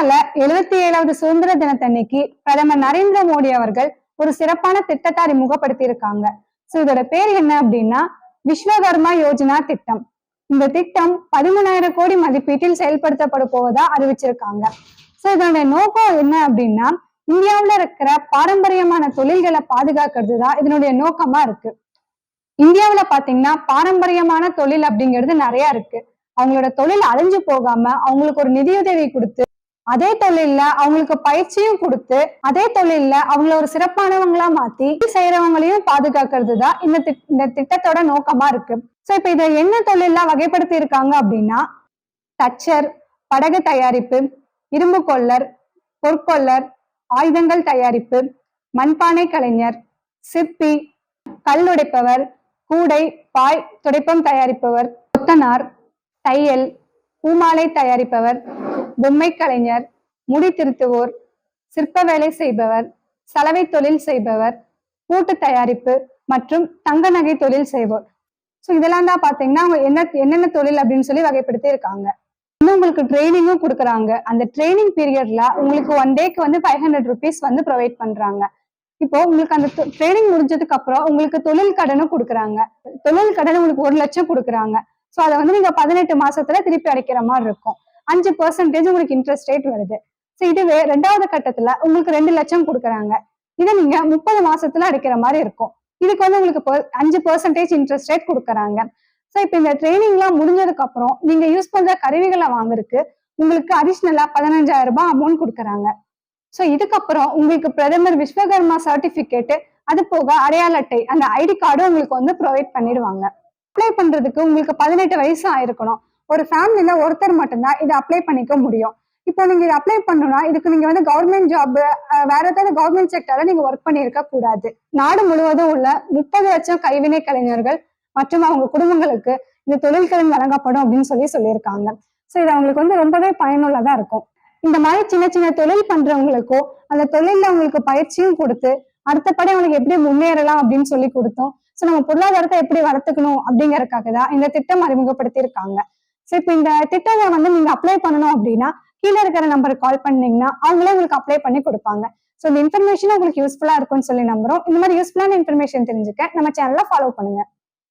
இந்தியால எழுபத்தி ஏழாவது சுதந்திர தினத்தன்னைக்கு பிரதமர் நரேந்திர மோடி அவர்கள் ஒரு சிறப்பான திட்டத்தை அறிமுகப்படுத்தி இருக்காங்க சோ இதோட பேர் என்ன அப்படின்னா விஸ்வகர்மா யோஜனா திட்டம். இந்த திட்டம் பதிமூணாயிரம் கோடி மதிப்பீட்டில் செயல்படுத்தப்பட போவதா அறிவிச்சிருக்காங்க. சோ இதனுடைய நோக்கம் என்ன அப்படின்னா இந்தியாவில இருக்கிற பாரம்பரியமான தொழில்களை பாதுகாக்கிறது தான் இதனுடைய நோக்கமா இருக்கு. இந்தியாவில பாத்தீங்கன்னா பாரம்பரியமான தொழில் அப்படிங்கிறது நிறைய இருக்கு. அவங்களோட தொழில் அழிஞ்சு போகாம அவங்களுக்கு ஒரு நிதியுதவி கொடுத்து அதே தொழில்ல அவங்களுக்கு பயிற்சியும் கொடுத்து அதே தொழில்ல அவங்கள ஒரு சிறப்பானவங்களா மாத்தி செய்யறவங்களையும் பாதுகாக்கிறது தான் இந்த இந்த திட்டத்தோட நோக்கமா இருக்கு. சோ இப்ப இதை என்ன தொழில்லாம் வகைப்படுத்தி இருக்காங்க அப்படின்னா தச்சர் படகு தயாரிப்பு இரும்பு கொல்லர் பொற்கொல்லர் ஆயுதங்கள் தயாரிப்பு மண்பானை கலைஞர் சிற்பி கல்லுடைப்பவர் கூடை பாய் துடைப்பம் தயாரிப்பவர் கொத்தனார் தையல் பூமாலை தயாரிப்பவர் பொம்மை கலைஞர் முடி திருத்துவோர் சிற்ப வேலை செய்பவர் சலவை தொழில் செய்பவர் கூட்டு தயாரிப்பு மற்றும் தங்க நகை தொழில் செய்வோர். ஸோ இதெல்லாம் தான் பாத்தீங்கன்னா அவங்க என்ன என்னென்ன தொழில் அப்படின்னு சொல்லி வகைப்படுத்தி இருக்காங்க. இன்னும் உங்களுக்கு ட்ரைனிங்கும் கொடுக்குறாங்க. அந்த ட்ரைனிங் பீரியட்ல உங்களுக்கு ஒன் டேக்கு வந்து ஃபைவ் ஹண்ட்ரட் ருபீஸ் வந்து ப்ரொவைட் பண்றாங்க. இப்போ உங்களுக்கு அந்த ட்ரைனிங் முடிஞ்சதுக்கு அப்புறம் உங்களுக்கு தொழில் கடனும் கொடுக்குறாங்க. தொழில் கடன் உங்களுக்கு ஒரு லட்சம் கொடுக்குறாங்க. ஸோ அதை வந்து நீங்க பதினெட்டு மாசத்துல திருப்பி அடைக்கிற மாதிரி இருக்கும். அஞ்சு பர்சன்டேஜ் உங்களுக்கு இன்ட்ரெஸ்ட் ரேட் வருது. ஸோ இதுவே ரெண்டாவது கட்டத்துல உங்களுக்கு ரெண்டு லட்சம் கொடுக்குறாங்க. இதை நீங்க முப்பது மாசத்துல அடைக்கிற மாதிரி இருக்கும். இதுக்கு வந்து உங்களுக்கு அஞ்சு பர்சன்டேஜ் இன்ட்ரெஸ்ட் ரேட் கொடுக்குறாங்க. ஸோ இப்போ இந்த ட்ரைனிங்லாம் முடிஞ்சதுக்கு அப்புறம் நீங்க யூஸ் பண்ற கருவிகளை வாங்குறதுக்கு உங்களுக்கு அடிஷ்னலா பதினஞ்சாயிரம் ரூபாய் அமௌண்ட் கொடுக்குறாங்க. ஸோ இதுக்கப்புறம் உங்களுக்கு பிரதமர் விஸ்வகர்மா சர்டிபிகேட் அது போக அடையாள அட்டை அந்த ஐடி கார்டும் உங்களுக்கு வந்து ப்ரொவைட் பண்ணிடுவாங்க. அப்ளை பண்றதுக்கு உங்களுக்கு பதினெட்டு வயசு ஆயிருக்கணும். ஒரு ஃபேமிலில ஒருத்தர் மட்டும்தான் இதை அப்ளை பண்ணிக்க முடியும். இப்போ நீங்க இதை அப்ளை பண்ணணும்னா இதுக்கு நீங்க வந்து கவர்மெண்ட் ஜாப் வேற ஏதாவது கவர்மெண்ட் செக்டர்ல நீங்க ஒர்க் பண்ணியிருக்க கூடாது. நாடு முழுவதும் உள்ள முப்பது லட்சம் கைவினை கலைஞர்கள் மற்றும் அவங்க குடும்பங்களுக்கு இந்த தொழில்கடன் வழங்கப்படும் அப்படின்னு சொல்லி சொல்லியிருக்காங்க. ஸோ இது அவங்களுக்கு வந்து ரொம்பவே பயனுள்ளதா இருக்கும். இந்த மாதிரி சின்ன சின்ன தொழில் பண்றவங்களுக்கோ அந்த தொழில்ல அவங்களுக்கு பயிற்சியும் கொடுத்து அடுத்தபடி அவங்களுக்கு எப்படி முன்னேறலாம் அப்படின்னு சொல்லி கொடுத்தோம். ஸோ நம்ம பொருளாதாரத்தை எப்படி வளர்த்துக்கணும் அப்படிங்கறதுக்காக தான் இந்த திட்டம் அறிமுகப்படுத்தி இருக்காங்க ஸோ இப்போ இந்த திட்டத்தை வந்து நீங்க அப்ளை பண்ணணும் அப்படின்னா கீழே இருக்கிற நம்பருக்கு கால் பண்ணீங்கன்னா அவங்களே உங்களுக்கு அப்ளை பண்ணி கொடுப்பாங்க. ஸோ இந்த இன்ஃபர்மேஷன் உங்களுக்கு யூஸ்ஃபுல்லா இருக்கும்னு சொல்லி நம்புறோம். இந்த மாதிரி யூஸ்ஃபுல்லான இன்ஃபர்மேஷன் தெரிஞ்சுக்க நம்ம சேனலை ஃபாலோ பண்ணுங்க.